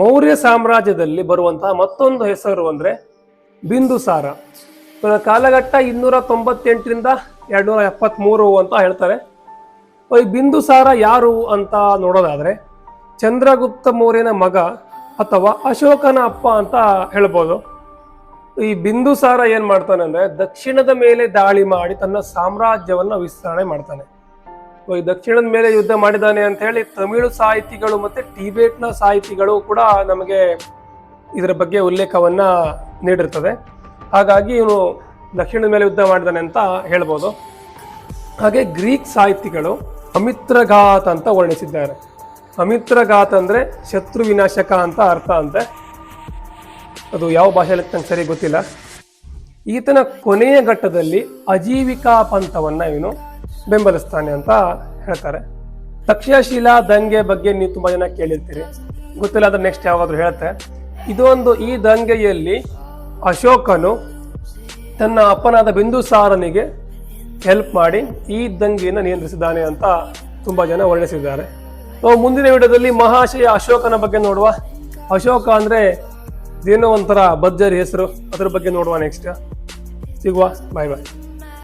ಮೌರ್ಯ ಸಾಮ್ರಾಜ್ಯದಲ್ಲಿ ಬರುವಂತಹ ಮತ್ತೊಂದು ಹೆಸರು ಅಂದರೆ ಬಿಂದುಸಾರ. ಕಾಲಘಟ್ಟ ಇನ್ನೂರ ತೊಂಬತ್ತೆಂಟರಿಂದ ಎರಡ್ನೂರ ಎಪ್ಪತ್ತ್ಮೂರು ಅಂತ ಹೇಳ್ತಾರೆ. ಈ ಬಿಂದುಸಾರ ಯಾರು ಅಂತ ನೋಡೋದಾದ್ರೆ ಚಂದ್ರಗುಪ್ತ ಮೌರ್ಯನ ಮಗ ಅಥವಾ ಅಶೋಕನ ಅಪ್ಪ ಅಂತ ಹೇಳ್ಬೋದು. ಈ ಬಿಂದುಸಾರ ಏನು ಮಾಡ್ತಾನೆ ಅಂದ್ರೆ ದಕ್ಷಿಣದ ಮೇಲೆ ದಾಳಿ ಮಾಡಿ ತನ್ನ ಸಾಮ್ರಾಜ್ಯವನ್ನ ವಿಸ್ತರಣೆ ಮಾಡ್ತಾನೆ. ದಕ್ಷಿಣದ ಮೇಲೆ ಯುದ್ಧ ಮಾಡಿದ್ದಾನೆ ಅಂತ ಹೇಳಿ ತಮಿಳು ಸಾಹಿತಿಗಳು ಮತ್ತೆ ಟಿಬೇಟ್ನ ಸಾಹಿತಿಗಳು ಕೂಡ ನಮಗೆ ಇದರ ಬಗ್ಗೆ ಉಲ್ಲೇಖವನ್ನ ನೀಡಿರ್ತದೆ. ಹಾಗಾಗಿ ಇವನು ದಕ್ಷಿಣದ ಮೇಲೆ ಯುದ್ಧ ಮಾಡಿದಾನೆ ಅಂತ ಹೇಳ್ಬೋದು. ಹಾಗೆ ಗ್ರೀಕ್ ಸಾಹಿತಿಗಳು ಅಮಿತ್ರಘಾತ್ ಅಂತ ವರ್ಣಿಸಿದ್ದಾರೆ. ಅಮಿತ್ರಘಾತ್ ಅಂದ್ರೆ ಶತ್ರು ವಿನಾಶಕ ಅಂತ ಅರ್ಥ ಅಂತೆ. ಅದು ಯಾವ ಭಾಷೆಯಲ್ಲಿ ನಂಗೆ ಸರಿ ಗೊತ್ತಿಲ್ಲ. ಈತನ ಕೊನೆಯ ಘಟ್ಟದಲ್ಲಿ ಅಜೀವಿಕಾ ಪಂಥವನ್ನು ಇವನು ಬೆಂಬಲಿಸ್ತಾನೆ ಅಂತ ಹೇಳ್ತಾರೆ. ತಕ್ಷಶಿಲಾ ದಂಗೆ ಬಗ್ಗೆ ನೀವು ತುಂಬಾ ಜನ ಕೇಳಿರ್ತೀರಿ. ಗೊತ್ತಿಲ್ಲ ಅದ್ರ ನೆಕ್ಸ್ಟ್ ಯಾವಾದ್ರೂ ಹೇಳುತ್ತೆ ಇದೊಂದು ಈ ದಂಗೆಯಲ್ಲಿ ಅಶೋಕನು ತನ್ನ ಅಪ್ಪನಾದ ಬಿಂದುಸಾರನಿಗೆ ಹೆಲ್ಪ್ ಮಾಡಿ ಈ ದಂಗೆಯನ್ನು ನಿಯಂತ್ರಿಸಿದ್ದಾನೆ ಅಂತ ತುಂಬಾ ಜನ ವರ್ಣಿಸಿದ್ದಾರೆ. ನಾವು ಮುಂದಿನ ವಿಡಿಯೋದಲ್ಲಿ ಮಹಾಶಯ ಅಶೋಕನ ಬಗ್ಗೆ ನೋಡುವ. ಅಶೋಕ ಅಂದ್ರೆ ಏನೋ ಒಂಥರ ಭರ್ಜರಿ ಹೆಸರು. ಅದ್ರ ಬಗ್ಗೆ ನೋಡುವ ನೆಕ್ಸ್ಟ್ ಸಿಗುವ. ಬಾಯ್ ಬಾಯ್